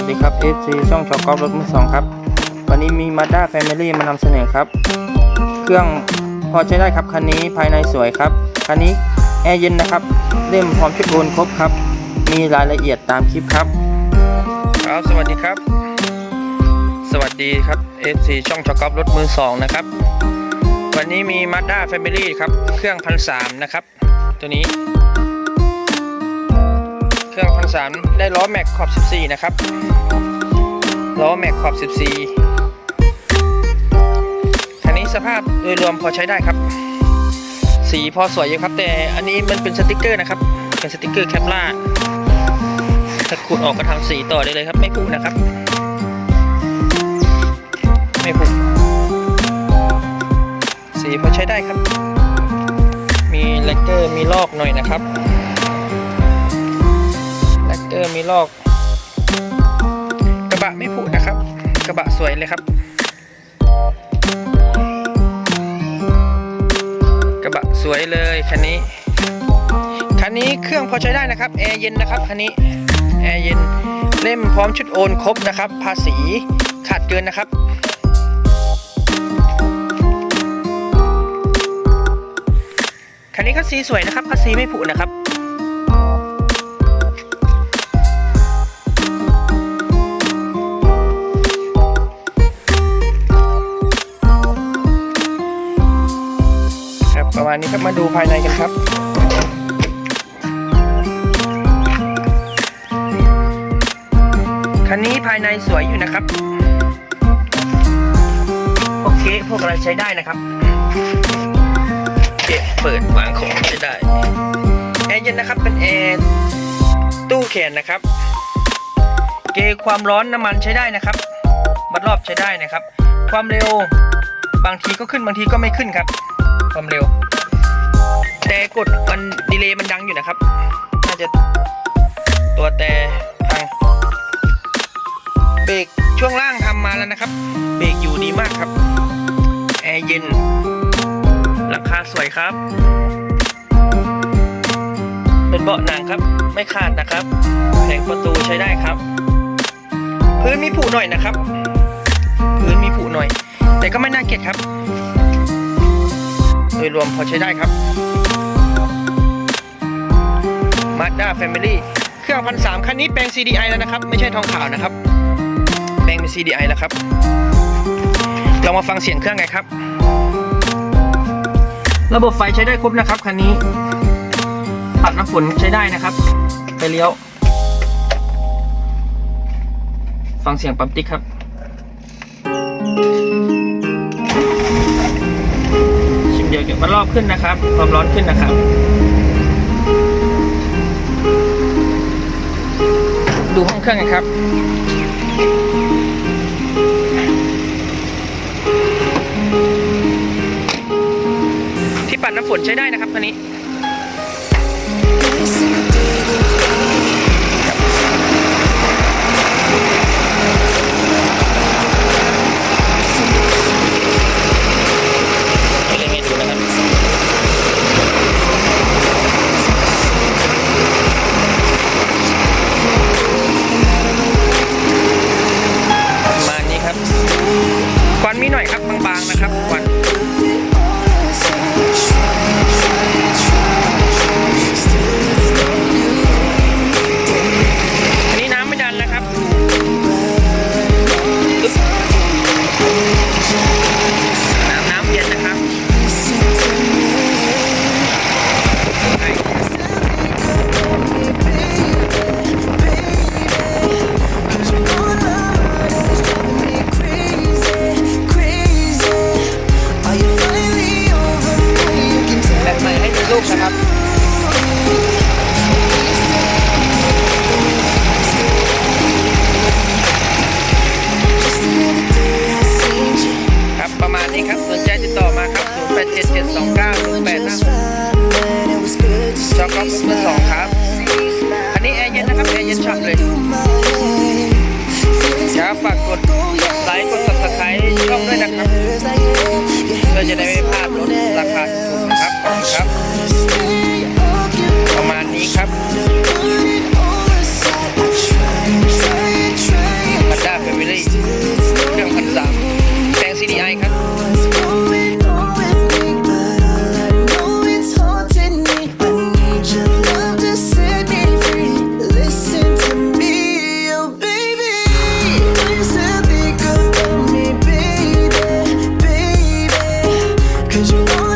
วัสดีครับ FC ช่องช็อปกอล์ฟรถมือสองครับ วันนี้มี Mazda Family มานำเสนอครับ เครื่องพอใช้ได้ครับ คันนี้ภายในสวยครับ คันนี้แอร์เย็นนะครับ เล่มพร้อมชุดโอนครบครับ มีรายละเอียดตามคลิปครับ ครับสวัสดีครับ สวัสดีครับ FC ช่องช็อปกอล์ฟรถมือสองนะครับ วันนี้มี Mazda Family ครับ เครื่องพันสามนะครับ ตัวนี้ เครื่องพันสามได้ล้อแม็กขอบ 14 นะครับ ล้อแม็กขอบ 14 คันนี้สภาพโดยรวมพอใช้ได้ครับ สีพอสวยอยู่ครับ แต่อันนี้มันเป็นสติกเกอร์นะครับ เป็นสติกเกอร์แคปล่าถ้าขูดออกก็ทำสีต่อได้เลยครับ ไม่ผุนะครับ ไม่ผุสีพอใช้ได้ครับ มีเลกเกอร์มีลอกหน่อยนะครับ มีลอก กระบะไม่ผุนะครับ กระบะสวยเลยครับ กระบะสวยเลยคันนี้คันนี้เครื่องพอใช้ได้นะครับแอร์เย็นนะครับคันนี้แอร์เย็นเล่มพร้อมชุดโอนครบนะครับ ภาษีขาดเกินนะครับคันนี้คัสซีสวยนะครับคัสซีไม่ผุนะครับ ครับประมาณนี้ครับมาดูภายในกันครับคันนี้ภายในสวยอยู่นะครับโอเคพวกอะไรใช้ได้นะครับเก็บเปิดวางของใช้ได้แอร์เย็นนะครับเป็นแอร์ตู้แขนนะครับ เกจความร้อนน้ำมันใช้ได้นะครับวัดรอบใช้ได้นะครับ ความเร็วบางทีก็ขึ้นบางทีก็ไม่ขึ้นครับ ความเร็ว แต่กดมันดีเลย์มันดังอยู่นะครับ น่าจะตัวแต่พังเบรกช่วงล่างทำมาแล้วนะครับ เบรกอยู่ดีมากครับแอร์เย็นหลังคาสวยครับ เป็นเบาะหนังครับ ไม่ขาดนะครับแผงประตูใช้ได้ครับ พื้นมีผุหน่อยนะครับ พื้นมีผุหน่อย แต่ก็ไม่น่าเกลียดครับ โดยรวมพอใช้ได้ครับ Mazda Family เครื่องพันสามคันนี้แปลง CDI แล้วนะครับ ไม่ใช่ทองขาวนะครับ แปลงเป็น CDI แล้วครับ เรามาฟังเสียงเครื่องไงครับ ระบบไฟใช้ได้ครบนะครับคันนี้ ปัดน้ำฝนใช้ได้นะครับ ไปเลี้ยว ฟังเสียงปั๊มติ๊กครับชิมเดียวเก็บมันรอบขึ้นนะครับ ความร้อนขึ้นนะครับ ดูห้องเครื่องกันครับที่ปัดน้ำฝนใช้ได้นะครับคันนี้ ฉ่ำเลยครับฝากกดไลค์กด subscribe ช่องด้วยนะครับเพื่อจะได้ไม่พลาดรถราคาถูกๆนะครับขอบคุณครับประมาณนี้ครับ Cause you